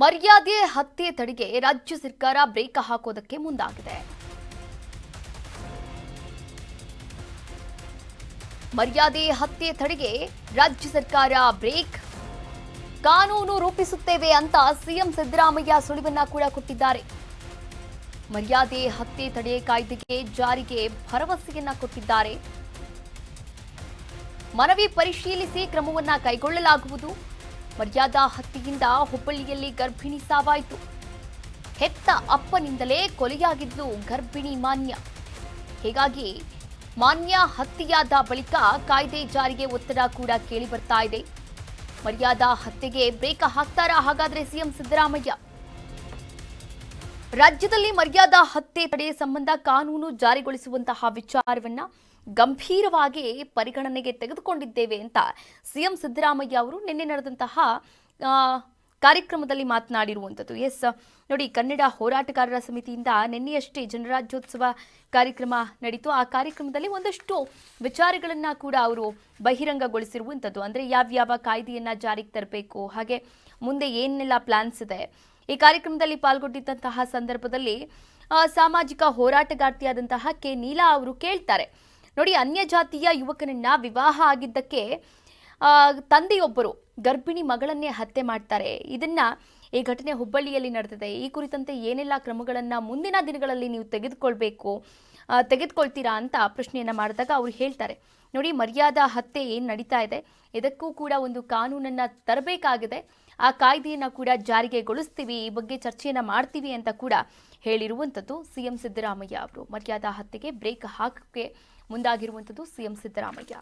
ಮರ್ಯಾದೆ ಹತ್ಯೆ ತಡೆಗೆ ರಾಜ್ಯ ಸರ್ಕಾರ ಬ್ರೇಕ್ ಹಾಕೋದಕ್ಕೆ ಮುಂದಾಗಿದೆ. ಮರ್ಯಾದೆ ಹತ್ಯೆ ತಡೆಗೆ ರಾಜ್ಯ ಸರ್ಕಾರ ಬ್ರೇಕ್ ಕಾನೂನು ರೂಪಿಸುತ್ತೇವೆ ಅಂತ ಸಿಎಂ ಸಿದ್ದರಾಮಯ್ಯ ಸುಳಿವನ್ನ ಕೂಡ ಕೊಟ್ಟಿದ್ದಾರೆ. ಮರ್ಯಾದೆ ಹತ್ಯೆ ತಡೆ ಕಾಯ್ದೆಗೆ ಜಾರಿಗೆ ಭರವಸೆಯನ್ನ ಕೊಟ್ಟಿದ್ದಾರೆ. ಮನವಿ ಪರಿಶೀಲಿಸಿ ಕ್ರಮವನ್ನ ಕೈಗೊಳ್ಳಲಾಗುವುದು. ಮರ್ಯಾದಾ ಹತ್ಯೆಯಿಂದ ಹುಬ್ಬಳ್ಳಿಯಲ್ಲಿ ಗರ್ಭಿಣಿ ಸಾವಾಯಿತು. ಹೆತ್ತ ಅಪ್ಪನಿಂದಲೇ ಕೊಲೆಯಾಗಿದ್ದು ಗರ್ಭಿಣಿ ಮಾನ್ಯ. ಹೀಗಾಗಿ ಮಾನ್ಯ ಹತ್ಯೆಯಾದ ಬಳಿಕ ಕಾಯ್ದೆ ಜಾರಿಗೆ ಒತ್ತಡ ಕೂಡ ಕೇಳಿ ಬರ್ತಾ ಇದೆ. ಮರ್ಯಾದಾ ಹತ್ಯೆಗೆ ಬ್ರೇಕ್ ಹಾಕ್ತಾರಾ ಹಾಗಾದ್ರೆ ಸಿಎಂ ಸಿದ್ದರಾಮಯ್ಯ? ರಾಜ್ಯದಲ್ಲಿ ಮರ್ಯಾದಾ ಹತ್ಯೆ ತಡೆ ಸಂಬಂಧ ಕಾನೂನು ಜಾರಿಗೊಳಿಸುವಂತಹ ವಿಚಾರವನ್ನ ಗಂಭೀರವಾಗಿ ಪರಿಗಣನೆಗೆ ತೆಗೆದುಕೊಂಡಿದ್ದೇವೆ ಅಂತ ಸಿಎಂ ಸಿದ್ದರಾಮಯ್ಯ ಅವರು ನಿನ್ನೆ ನಡೆದಂತಹ ಕಾರ್ಯಕ್ರಮದಲ್ಲಿ ಮಾತನಾಡಿರುವಂಥದ್ದು ಎಸ್ ನೋಡಿ, ಕನ್ನಡ ಹೋರಾಟಗಾರರ ಸಮಿತಿಯಿಂದ ನಿನ್ನೆಯಷ್ಟೇ ಜನರಾಜ್ಯೋತ್ಸವ ಕಾರ್ಯಕ್ರಮ ನಡೀತು. ಆ ಕಾರ್ಯಕ್ರಮದಲ್ಲಿ ಒಂದಷ್ಟು ವಿಚಾರಗಳನ್ನು ಕೂಡ ಅವರು ಬಹಿರಂಗಗೊಳಿಸಿರುವಂಥದ್ದು ಅಂದರೆ ಯಾವ್ಯಾವ ಕಾಯ್ದೆಯನ್ನು ಜಾರಿಗೆ ತರಬೇಕು, ಹಾಗೆ ಮುಂದೆ ಏನೆಲ್ಲ ಪ್ಲಾನ್ಸ್ ಇದೆ. ಈ ಕಾರ್ಯಕ್ರಮದಲ್ಲಿ ಪಾಲ್ಗೊಂಡಿದ್ದಂತಹ ಸಂದರ್ಭದಲ್ಲಿ ಸಾಮಾಜಿಕ ಹೋರಾಟಗಾರ್ತಿಯಾದಂತಹ ಕೆ. ನೀಲಾ ಅವರು ಕೇಳ್ತಾರೆ. ನೋಡಿ ಅನ್ಯ ಜಾತಿಯ ಯುವಕನನ್ನ ವಿವಾಹ ಆಗಿದ್ದಕ್ಕೆ ತಂದೆಯೊಬ್ಬರು ಗರ್ಭಿಣಿ ಮಗಳನ್ನೇ ಹತ್ಯೆ ಮಾಡ್ತಾರೆ. ಇದನ್ನ ಈ ಘಟನೆ ಹುಬ್ಬಳ್ಳಿಯಲ್ಲಿ ನಡೆದಿದೆ. ಈ ಕುರಿತಂತೆ ಏನೆಲ್ಲ ಕ್ರಮಗಳನ್ನ ಮುಂದಿನ ದಿನಗಳಲ್ಲಿ ನೀವು ತೆಗೆದುಕೊಳ್ಬೇಕು? ತೆಗೆದುಕೊಳ್ತೀರಾ ಅಂತ ಪ್ರಶ್ನೆಯನ್ನ ಮಾಡಿದಾಗ ಅವ್ರು ಹೇಳ್ತಾರೆ, ನೋಡಿ, ಮರ್ಯಾದಾ ಹತ್ಯೆ ಏನು ನಡೀತಾ ಇದೆ? ಇದಕ್ಕೂ ಕೂಡ ಒಂದು ಕಾನೂನನ್ನ ತರಬೇಕಾಗಿದೆ. ಆ ಕಾಯ್ದೆಯನ್ನು ಕೂಡ ಜಾರಿಗೆಗೊಳಿಸ್ತೀವಿ, ಈ ಬಗ್ಗೆ ಚರ್ಚೆಯನ್ನ ಮಾಡ್ತೀವಿ ಅಂತ ಕೂಡ ಹೇಳಿರುವಂಥದ್ದು ಸಿಎಂ ಸಿದ್ದರಾಮಯ್ಯ ಅವರು. ಮರ್ಯಾದಾ ಹತ್ಯೆಗೆ ಬ್ರೇಕ್ ಹಾಕಕ್ಕೆ ಮುಂದಾಗಿರುವಂಥದ್ದು ಸಿಎಂ ಸಿದ್ದರಾಮಯ್ಯ.